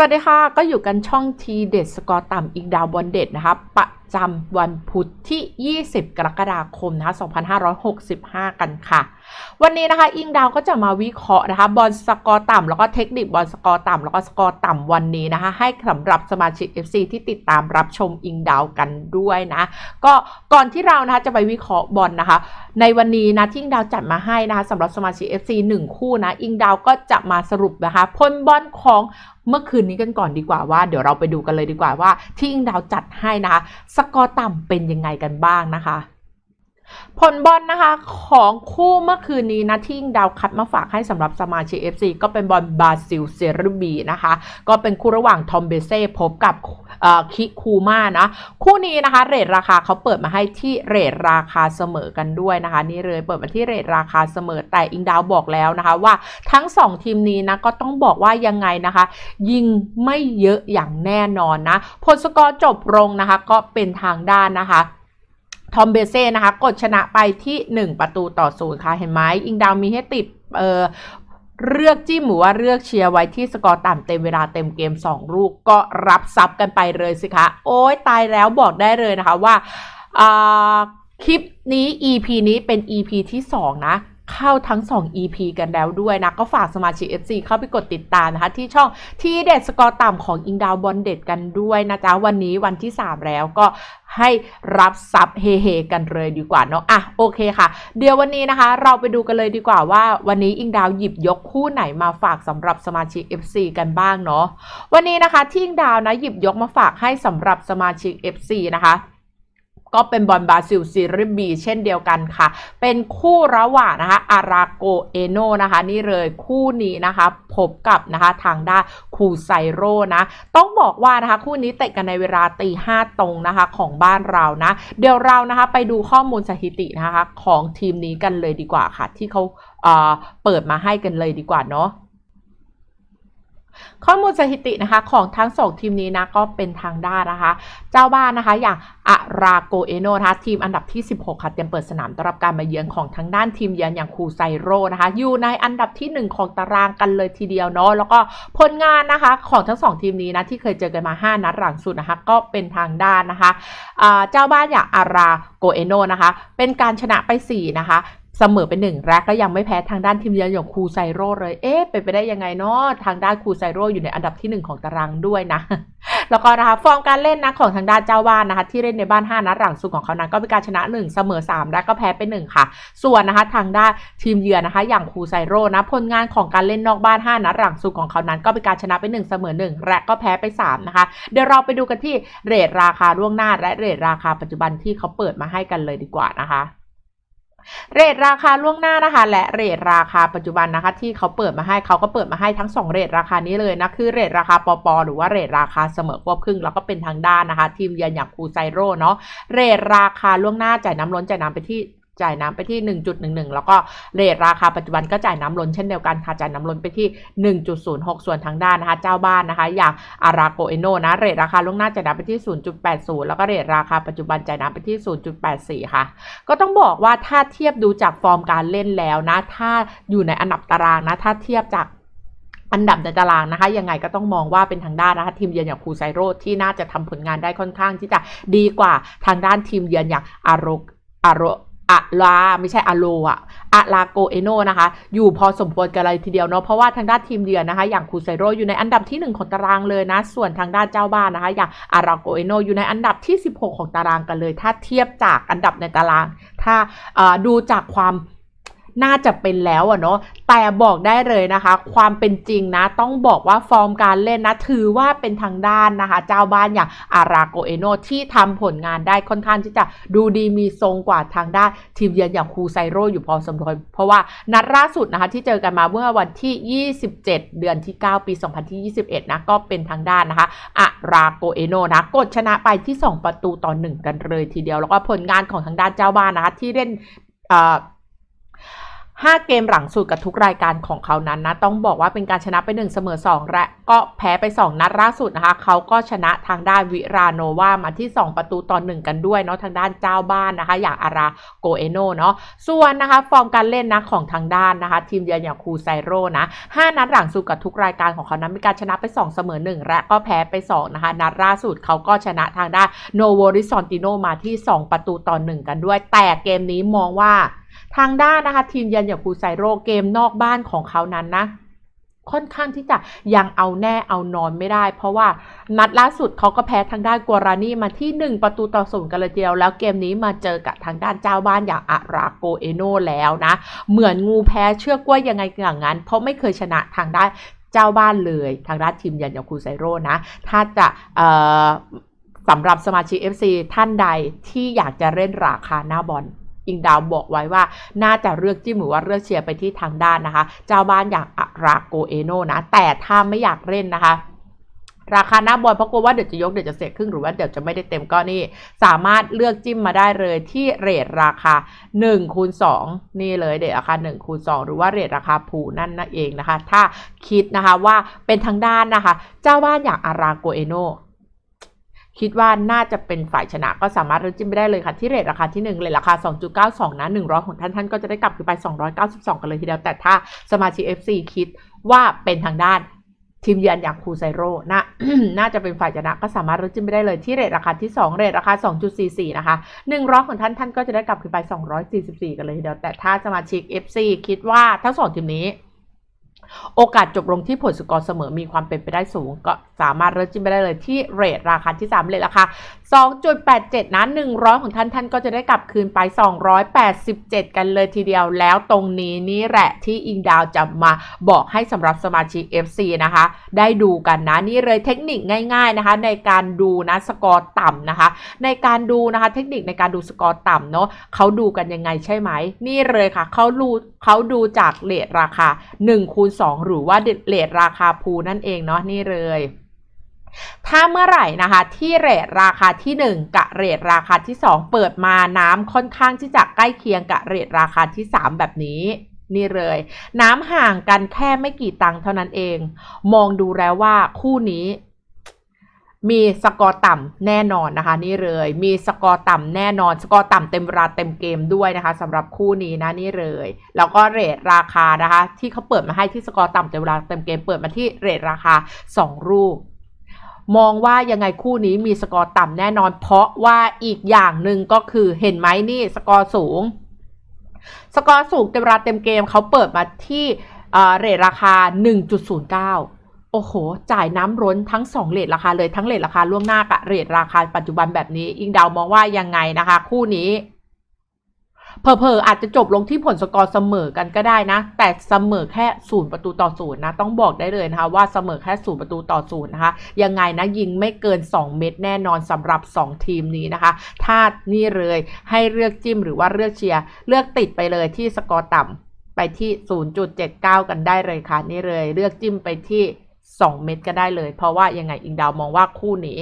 สวัสดีค่ะ ก็อยู่กันช่องทีเด็ดสกอร์ต่ำอีกดาวบอลเด็ดนะคะ ประ จำวันพุธที่ 20 กรกฎาคมนะคะ2565 กันค่ะ วันนี้นะคะ อิงดาวก็จะมาวิเคราะห์นะคะ บอลสกอร์ต่ำแล้วก็เทคนิคบอลสกอร์ต่ำแล้วก็สกอร์ต่ำวันนี้นะคะ ให้สำหรับสมาชิก FC ที่ติดตามรับชมอิงดาวกันด้วยนะ ก็ก่อนที่เรานะคะจะไปวิเคราะห์บอลนะคะ ในวันนี้นะที่อิงดาวจัดมาให้นะคะสำหรับสมาชิก FC 1 คู่นะ อิงดาวก็จะมาสรุปนะคะผลบอลของเมื่อคืนนี้กันก่อนดีกว่าว่า เดี๋ยวเราไปดูกันเลยดีกว่าว่าที่อิงดาวจัดให้นะคะสกอร์ต่ำเป็นยังไงกันบ้างนะคะ ผลบอลนะคะของคู่เมื่อคืนนี้นะที่อิงดาวคัดมาฝากให้สำหรับสมาชิก FC ก็เป็นบอลบราซิลเซรบีนะคะ ก็เป็นคู่ระหว่างทอมเบเซ่พบกับเอ่อคิคูมานะ คู่นี้นะคะเรทราคาเขาเปิดมาให้ที่เรทราคาเสมอกันด้วยนะคะ นี่เลยเปิดมาที่เรทราคาเสมอแต่อิงดาวบอกแล้วนะคะว่าทั้ง 2 ทีมนี้นะก็ต้องบอกว่ายังไงนะคะ ยิงไม่เยอะอย่างแน่นอนนะผลสกอร์จบลงนะคะ ก็เป็นทางด้านนะคะ ทอมเบเซ่นะคะ กดชนะไปที่ 1 ประตูต่อศูนย์ค่ะ เห็นไหมอิงดาวมีให้ติดเออเลือกจิ้มหรือว่าเลือกเชียร์ไว้ที่สกอร์ต่ำเต็มเวลาเต็มเกม 2 ลูกก็รับซับกันไปเลยสิคะ โอ้ยตายแล้วบอกได้เลยนะคะว่าอ่าคลิปนี้ EP นี้เป็น EP ที่ 2 นะ เข้าทั้ง 2 EP กันแล้วด้วยนะ ก็ฝากสมาชิก FC เข้าไปกดติดตามนะคะ ที่ช่องที่เด็ดสกอร์ต่ำของอิงดาวบอลเด็ดกันด้วยนะจ๊ะ วันนี้วันที่ 3 แล้วก็ให้รับซับเฮๆกันเลยดีกว่าเนาะอะโอเคค่ะ เดี๋ยววันนี้นะคะ เราไปดูกันเลยดีกว่าว่า วันนี้อิงดาวหยิบยกคู่ไหนมาฝากสำหรับสมาชิก FC กันบ้างเนาะวันนี้นะคะที่อิงดาวนะหยิบยกมาฝากให้สำหรับสมาชิก FC นะคะ ก็เป็นบอลบราซิลซีรีส์บีเช่นเดียวกันค่ะ เป็นคู่ระหว่างนะคะอาราโกเอโนนะคะ นี่เลยคู่นี้นะคะ พบกับนะคะทางด้านคูไซโรนะ ต้องบอกว่านะคะคู่นี้เตะกันในเวลาตีห้าตรงนะคะของบ้านเรานะ เดี๋ยวเรานะคะไปดูข้อมูลสถิตินะคะของทีมนี้กันเลยดีกว่าค่ะ ที่เขาเอ่อเปิดมาให้กันเลยดีกว่าเนาะ ข้อมูลสถิตินะคะของทั้งสองทีมนี้นะก็เป็นทางด้านนะคะ เจ้าบ้านนะคะอย่างอาราโกเอโนนะคะทีมอันดับที่ 16 ค่ะเตรียมเปิดสนามต้อนรับการมาเยือนของทางด้านทีมเยือนอย่างคูไซโรนะคะอยู่ในอันดับทีหนึ่1 ของตารางกันเลยทีเดียวเนาะแล้วก็ผลงานนะคะของทั้งสองทีมนี้นะที่เคยเจอกันมา 5 นัดหลังสุดนะคะก็เป็นทางด้านนะคะเจ้าบ้านอย่างอาราโกเอโนนะคะเป็นการชนะไป 4 นะคะ เสมอเป็นหนึ่งแรกก็ยังไม่แพ้ทางด้านทีมเยือนอย่างคูไซโร่เลย เอ๊ะเป็นไปได้ยังไงเนาะทางด้านคูไซโร่อยู่ในอันดับที่หนึ่งของตารางด้วยนะ แล้วก็นะคะฟอร์มการเล่นนะของทางด้านเจ้าบ้านนะคะ ที่เล่นในบ้าน 5นัดหลังสุดของเขานั้นก็เป็นการชนะ 1 เสมอ 3 และก็แพ้ไป1ค่ะ ส่วนนะคะทางด้านทีมเยือนนะคะ อย่างคูไซโร่นะผลงานของการเล่นนอกบ้าน 5นัดหลังสุดของเขานั้น ก็เป็นการชนะไป 1 เสมอ 1 และก็แพ้ไป 3 นะคะ เดี๋ยวเราไปดูกันที่เรทราคาล่วงหน้าและเรทราคาปัจจุบันที่เขาเปิดมาให้กันเลยดีกว่านะคะ เรทราคาล่วงหน้านะคะ และเรทราคาปัจจุบันนะคะ ที่เขาเปิดมาให้เขาก็เปิดมาให้ทั้ง 2 เรทราคานี้เลยนะคือเรทราคาปอปอหรือว่าเรทราคาเสมอควบครึ่งแล้วก็เป็นทางด้านนะคะ ทีมเยือนอย่างคูไซโร่เนาะเรทราคาล่วงหน้าจ่ายน้ำล้นจ่ายน้ำไปที่ จ่ายน้ำไปที่ 1.11 แล้วก็เรทราคาปัจจุบันก็จ่ายน้ำล้นเช่นเดียวกันค่ะจ่ายน้ำล้นไปที่ 1.06 ส่วนทางด้านนะคะ เจ้าบ้านนะคะ อย่างอาราโกเอโนนะเรทราคาล่วงหน้าจ่ายน้ำไปที่ 0.80 แล้วก็เรทราคาปัจจุบันจ่ายน้ำไปที่ 0.84 ค่ะ ก็ต้องบอกว่าถ้าเทียบดูจากฟอร์มการเล่นแล้วนะ ถ้าอยู่ในอันดับตารางนะ ถ้าเทียบจากอันดับในตารางนะคะยังไงก็ต้องมองว่าเป็นทางด้านนะคะทีมเยือนอย่างคูไซโรที่น่าจะทำผลงานได้ค่อนข้างที่จะดีกว่าทางด้านทีมเยือนอย่างอาโรอาโร อะลาไม่ใช่อะโลอะอะลาโกเอโนนะคะ อยู่พอสมควรกันเลยทีเดียวเนาะเพราะว่าทางด้านทีมเยือนนะคะ อย่างคูไซโรอยู่ในอันดับที่ 1 ของตารางเลยนะ ส่วนทางด้านเจ้าบ้านนะคะ อย่างอาราโกเอโนอยู่ในอันดับที่ 16 ของตารางกันเลย ถ้าเทียบจากอันดับในตาราง ถ้าดูจากความ น่าจะเป็นแล้วอะเนาะแต่บอกได้เลยนะคะ ความเป็นจริงนะ ต้องบอกว่าฟอร์มการเล่นนะ ถือว่าเป็นทางด้านนะคะ เจ้าบ้านอย่างอาราโกเอโนที่ทำผลงานได้ค่อนข้างที่จะดูดีมีทรงกว่าทางด้านทีมเยือนอย่างคูไซโรอยู่พอสมควรเพราะว่านัดล่าสุดนะคะที่เจอกันมาเมื่อวันที่ 27 เดือนที่ 9 ปี 2021 นะก็เป็นทางด้านนะคะอาราโกเอโนนะกดชนะไปที่ 2 ประตูต่อ 1 กันเลยทีเดียว แล้วก็ผลงานของทางด้านเจ้าบ้านนะคะที่เล่นอ่อ 5 เกมหลังสุดกับทุกรายการของเขานั้นนะ ต้องบอกว่าเป็นการชนะไป1เสมอ2 และก็แพ้ไป 2 นัดล่าสุดนะคะ เขาก็ชนะทางด้านวิราโนวามาที่ 2 ประตูต่อ1กันด้วยเนาะทางด้านเจ้าบ้านนะคะ อย่างอาราโกเอโนเนาะส่วนนะคะ ฟอร์มการเล่นนะของทางด้านนะคะ ทีมเยือนอย่างคูไซโรนะ5นัดหลังสุดกับทุกรายการของเขานั้นมีการชนะไป 2 เสมอ 1 และก็แพ้ไป 2 นะคะ นัดล่าสุดเขาก็ชนะทางด้านโนโวริซอนติโนมาที่ 2 ประตูต่อ1กันด้วย แต่เกมนี้มองว่า ทางด้านนะคะทีมเยือนอย่างคูไซโรเกมนอกบ้านของเขานั้นนะค่อนข้างที่จะยังเอาแน่เอานอนไม่ได้ เพราะว่านัดล่าสุดเขาก็แพ้ทางด้านกัวรานีมาที่ 1 ประตูต่อศูนย์กันเลยทีเดียว แล้วเกมนี้มาเจอกับทางด้านเจ้าบ้านอย่างอาราโกเอโนแล้วนะ เหมือนงูแพ้เชือกกล้วยยังไงอย่างนั้น เพราะไม่เคยชนะทางด้านเจ้าบ้านเลยทางด้านทีมเยือนอย่างคูไซโรนะ ถ้าจะเอ่อสำหรับสมาชิก FC ท่านใดที่อยากจะเล่นราคาหน้าบอล อิงดาวบอกไว้ว่า น่าจะเลือกจิ้มหรือว่าเลือกเชียร์ไปที่ทางด้านนะคะ เจ้าบ้านอย่างอาราโกเอโนนะ แต่ถ้าไม่อยากเล่นนะคะราคาหน้าบอลเพราะกลัวว่าเดี๋ยวจะยกเดี๋ยวจะเสียครึ่งหรือว่าเดี๋ยวจะไม่ได้เต็มก็นี่ สามารถเลือกจิ้มมาได้เลยที่เรทราคา1คูณ2นี่เลยเดทราคา1คูณ2หรือว่าเรทราคาผูนั่นนั่นเองนะคะ ถ้าคิดนะคะว่าเป็นทางด้านนะคะ เจ้าบ้านอย่างอาราโกเอโน คิดว่าน่าจะเป็นฝ่ายชนะก็สามารถเลือกจิ้มไปได้เลยค่ะ ที่เรทราคาที่ 1เรทราคา 2.92 นะ 100 ของท่านท่านก็จะได้กลับคืนไป 292 กันเลยทีเดียว แต่ถ้าสมาชิก FC คิดว่าเป็นทางด้านทีมเยือนอย่างคูไซโร่นะน่าจะเป็นฝ่ายชนะก็สามารถเลือกจิ้มไปได้เลยที่เรทราคาที่ 2 เรทราคา 2.44 นะคะ100ของท่านท่านก็จะได้กลับคืนไป 244 กันเลยทีเดียวแต่ถ้าสมาชิก FC คิดว่าทั้งสองทีมนี้ โอกาสจบลงที่ผลสกอร์เสมอมีความเป็นไปได้สูง ก็สามารถเลือกจิ้มไปได้เลยที่เรทราคาที่ 3เรทราคา 2.87 นะ 100 ของท่านท่านก็จะได้กลับคืนไป 287 กันเลยทีเดียวแล้วตรงนี้นี่แหละที่อิงดาวจะมาบอกให้สำหรับสมาชิก FC นะคะ ได้ดูกันนะ นี่เลยเทคนิคง่ายๆนะคะ ในการดูนะสกอร์ต่ำนะคะ ในการดูนะคะเทคนิคในการดูสกอร์ต่ำเนาะเขาดูกันยังไงใช่ไหม นี่เลยค่ะเขาดูเขาดูจากเลทราคา1คูณ2 หรือว่าเลทราคาพูนั่นเองเนาะนี่เลย ถ้าเมื่อไหร่นะคะที่เรทราคาที่ 1 กับเรทราคาที่ 2 เปิดมาน้ำค่อนข้างที่จะใกล้เคียงกับเรทราคาที่ 3 แบบนี้นี่เลย น้ำห่างกันแค่ไม่กี่ตังค์เท่านั้นเอง มองดูแล้วว่าคู่นี้ มีสกอร์ต่ำแน่นอนนะคะ นี่เลย มีสกอร์ต่ำแน่นอน สกอร์ต่ำเต็มเวลาเต็มเกมด้วยนะคะสำหรับคู่นี้นะนี่เลย แล้วก็เรทราคานะคะ ที่เขาเปิดมาให้ที่สกอร์ต่ำเต็มเวลาเต็มเกมเปิดมาที่เรทราคา 2 รูป มองว่ายังไงคู่นี้มีสกอร์ต่ำแน่นอน เพราะว่าอีกอย่างหนึ่งก็คือเห็นไหมนี่สกอร์สูง สกอร์สูงเต็มเวลาเต็มเกมเขาเปิดมาที่เอ่อเรทราคา 1.09 โอ้โห จ่ายน้ำร้นทั้ง2เลทราคาเลยทั้งเลทราคาล่วงหน้ากับเรทราคาปัจจุบันแบบนี้ อิงดาวมองว่ายังไงนะคะ คู่นี้เพอเพอๆอาจจะจบลงที่ผลสกอร์เสมอกันก็ได้นะ แต่เสมอแค่ศูนย์ประตูต่อศูนย์นะ ต้องบอกได้เลยนะคะว่าเสมอแค่ศูนย์ประตูต่อศูนย์นะคะ ยังไงนะยิงไม่เกิน 2 เม็ดแน่นอนสำหรับ 2 ทีมนี้นะคะ ถ้านี่เลยให้เลือกจิ้มหรือว่าเลือกเชียร์ เลือกติดไปเลยที่สกอร์ต่ำไปที่ 0.79 กันได้เลยค่ะ นี่เลย เลือกจิ้มไปที่ 2 เม็ดก็ได้เลย เพราะว่ายังไงอิงดาวมองว่าคู่นี้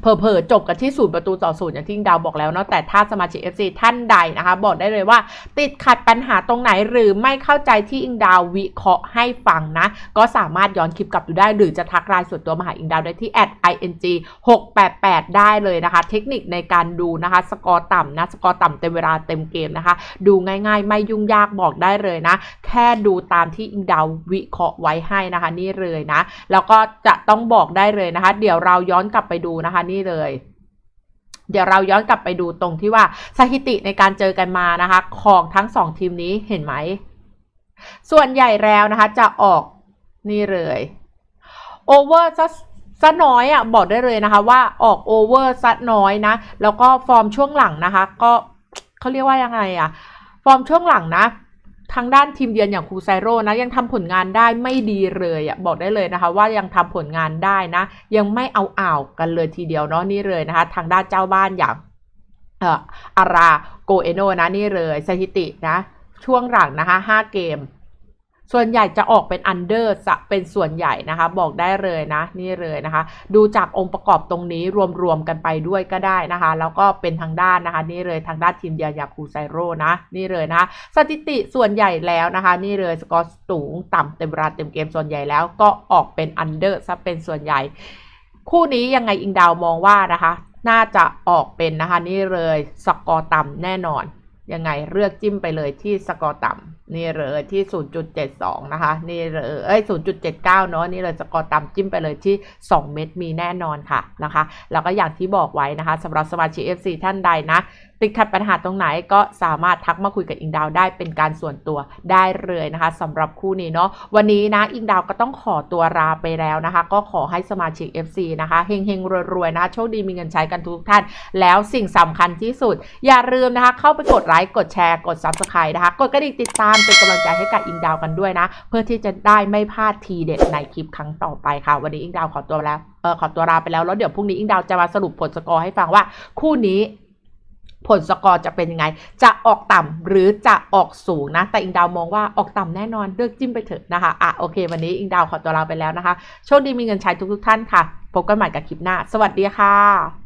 เพอเพอๆจบกันที่ศูนย์ประตูต่อศูนย์อย่างที่อิงดาวบอกแล้วเนาะแต่ถ้าสมาชิก FC ท่านใดนะคะ บอกได้เลยว่า ติดขัดปัญหาตรงไหนหรือไม่เข้าใจที่อิงดาววิเคราะห์ให้ฟังนะ ก็สามารถย้อนคลิปกลับดูได้ หรือจะทักไลน์ส่วนตัวมาหาอิงดาวได้ที่ ing 688 ได้เลยนะคะ เทคนิคในการดูนะคะ สกอร์ต่ำนะสกอร์ต่ำเต็มเวลาเต็มเกมนะคะ ดูง่ายๆ ไม่ยุ่งยากบอกได้เลยนะ แค่ดูตามที่อิงดาววิเคราะห์ไว้ให้นะคะ นี่เลยนะ แล้วก็จะต้องบอกได้เลยนะคะ เดี๋ยวเราย้อนกลับไปดูนะคะนี่เลย เดี๋ยวเราย้อนกลับไปดูตรงที่ว่าสถิติในการเจอกันมานะคะ ของทั้งสองทีมนี้เห็นไหม ส่วนใหญ่แล้วนะคะ จะออกนี่เลยโอเวอร์ซะซะน้อยอะบอกได้เลยนะคะ ว่าออกโอเวอร์ซะน้อยนะ แล้วก็ฟอร์มช่วงหลังนะคะ ก็เขาเรียกว่ายังไงอะ ฟอร์มช่วงหลังนะ ทางด้านทีมเยือนอย่างครูไซโร่นะยังทำผลงานได้ไม่ดีเลยอะบอกได้เลยนะคะ ว่ายังทำผลงานได้นะ ยังไม่เอาอ่าวกันเลยทีเดียวเนาะนี่เลยนะคะ ทางด้านเจ้าบ้านอย่างเอ่ออาราโกเอโนนะนี่เลยสถิตินะ ช่วงหลังนะคะ 5 เกม ส่วนใหญ่จะออกเป็นอันเดอร์จะเป็นส่วนใหญ่นะคะ บอกได้เลยนะนี่เลยนะคะ ดูจากองค์ประกอบตรงนี้รวมๆกันไปด้วยก็ได้นะคะ แล้วก็เป็นทางด้านนะคะ นี่เลยทางด้านทีมเดียยาคูไซโร่นะนี่เลยนะคะสถิติส่วนใหญ่แล้วนะคะ นี่เลยสกอร์สูงต่ำเต็มเวลาเต็มเกมส่วนใหญ่แล้วก็ออกเป็นอันเดอร์ซะเป็นส่วนใหญ่ คู่นี้ยังไงอิงดาวมองว่านะคะน่าจะออกเป็นนะคะนี่เลยสกอร์ต่ำแน่นอน ยังไงเลือกจิ้มไปเลยที่สกอร์ต่ำ นี่เลยที่ 0.72 นะคะ นี่เลยเอ้ย 0.79 เนาะนี่เลยสกอร์ต่ำจิ้มไปเลยที่ 2 เม็ดมีแน่นอนค่ะนะคะ แล้วก็อย่างที่บอกไว้นะคะสำหรับสมาชิก FC ท่านใดนะ ติดขัดปัญหาตรงไหนก็สามารถทักมาคุยกับอิงดาวได้เป็นการส่วนตัวได้เลยนะคะสำหรับคู่นี้เนาะวันนี้นะอิงดาวก็ต้องขอตัวลาไปแล้วนะคะ ก็ขอให้สมาชิก FC นะคะเฮงเฮงๆรวยๆนะคะโชคดีมีเงินใช้กันทุกท่าน แล้วสิ่งสำคัญที่สุด อย่าลืมนะคะเข้าไปกดไลค์กดแชร์กด Subscribe นะคะ กดกระดิ่งติดตามเป็นกำลังใจให้กับอิงดาวกันด้วยนะ เพื่อที่จะได้ไม่พลาดทีเด็ดในคลิปครั้งต่อไปค่ะ วันนี้อิงดาวขอตัวแล้วเออขอตัวลาไปแล้วแล้วเดี๋ยวพรุ่งนี้อิงดาวจะมาสรุปผลสกอร์ให้ฟังว่าคู่นี้ ผลสกอร์จะเป็นยังไง จะออกต่ำหรือจะออกสูงนะ แต่อิงดาวมองว่าออกต่ำแน่นอนเลือกจิ้มไปเถอะนะคะ อะโอเค วันนี้อิงดาวขอตัวลาไปแล้วนะคะ โชคดีมีเงินใช้ทุกๆท่านค่ะ พบกันใหม่กับคลิปหน้า สวัสดีค่ะ